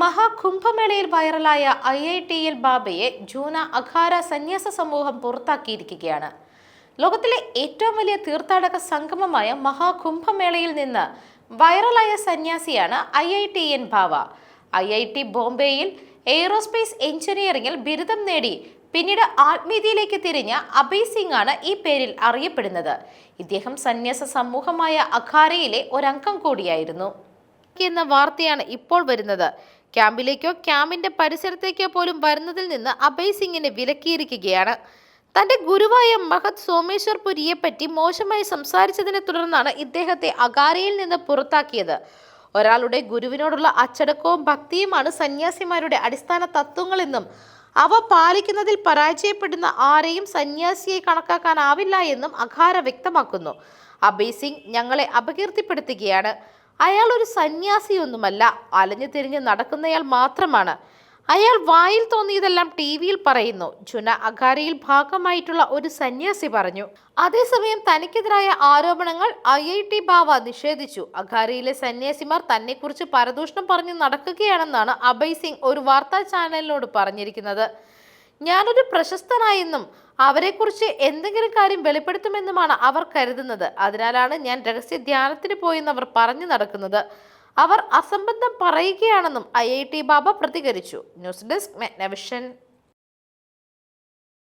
മഹാകുംഭമേളയിൽ വൈറലായ I I T L ബാബയെ ജൂന അഖാര സന്യാസ സമൂഹം പുറത്താക്കിയിരിക്കുകയാണ്. ലോകത്തിലെ ഏറ്റവും വലിയ തീർത്ഥാടക സംഗമമായ മഹാകുംഭമേളയിൽ നിന്ന് വൈറലായ സന്യാസിയാണ് IITian Baba I I T ബോംബെയിൽ എയ്റോസ്പേസ് എഞ്ചിനീയറിംഗിൽ ബിരുദം നേടി പിന്നീട് ആത്മീയതയിലേക്ക് തിരിഞ്ഞ അഭയ് സിംഗ് ആണ് ഈ പേരിൽ അറിയപ്പെടുന്നത്. ഇദ്ദേഹം സന്യാസ സമൂഹമായ അഖാരയിലെ ഒരംഗം കൂടിയായിരുന്നു. എന്ന വാർത്തയാണ് ഇപ്പോൾ വരുന്നത്. ക്യാമ്പിലേക്കോ ക്യാമ്പിന്റെ പരിസരത്തേക്കോ പോലും വരുന്നതിൽ നിന്ന് അഭയ് സിംഗിനെ വിലക്കിയിരിക്കുകയാണ്. തന്റെ ഗുരുവായ മഹത് സോമേശ്വർ പുരിയെ പറ്റി മോശമായി സംസാരിച്ചതിനെ തുടർന്നാണ് ഇദ്ദേഹത്തെ അകാരയിൽ നിന്ന് പുറത്താക്കിയത്. ഒരാളുടെ ഗുരുവിനോടുള്ള അച്ചടക്കവും ഭക്തിയുമാണ് സന്യാസിമാരുടെ അടിസ്ഥാന തത്വങ്ങളെന്നും അവ പാലിക്കുന്നതിൽ പരാജയപ്പെടുന്ന ആരെയും സന്യാസിയെ കണക്കാക്കാനാവില്ല എന്നും അഖാര വ്യക്തമാക്കുന്നു. അഭയ് സിംഗ് ഞങ്ങളെ അപകീർത്തിപ്പെടുത്തുകയാണ്. അയാൾ ഒരു സന്യാസിയൊന്നുമല്ല. അലഞ്ഞു തിരിഞ്ഞ് നടക്കുന്നയാൾ മാത്രമാണ്. അയാൾ വായിൽ തോന്നിയതെല്ലാം ടി വിയിൽ പറയുന്നു. ജുന അഖാരയിൽ ഭാഗമായിട്ടുള്ള ഒരു സന്യാസി പറഞ്ഞു. അതേസമയം തനിക്കെതിരായ ആരോപണങ്ങൾ ഐ ഐ ടി ബാവ നിഷേധിച്ചു. അഖാരയിലെ സന്യാസിമാർ തന്നെക്കുറിച്ച് പരദൂഷണം പറഞ്ഞു നടക്കുകയാണെന്നാണ് അഭയ് സിംഗ് ഒരു വാർത്താ ചാനലിനോട് പറഞ്ഞിരിക്കുന്നത്. ഞാനൊരു പ്രശസ്തനായെന്നും അവരെക്കുറിച്ച് എന്തെങ്കിലും കാര്യം വെളിപ്പെടുത്തുമെന്നുമാണ് അവർ കരുതുന്നത്. അതിനാലാണ് ഞാൻ രഹസ്യ ധ്യാനത്തിന് പോയെന്ന് അവർ പറഞ്ഞു നടക്കുന്നത്. അവർ അസംബന്ധം പറയുകയാണെന്നും ഐ ഐ ടി ബാബ പ്രതികരിച്ചു. News desk മെഗ്നവിഷൻ.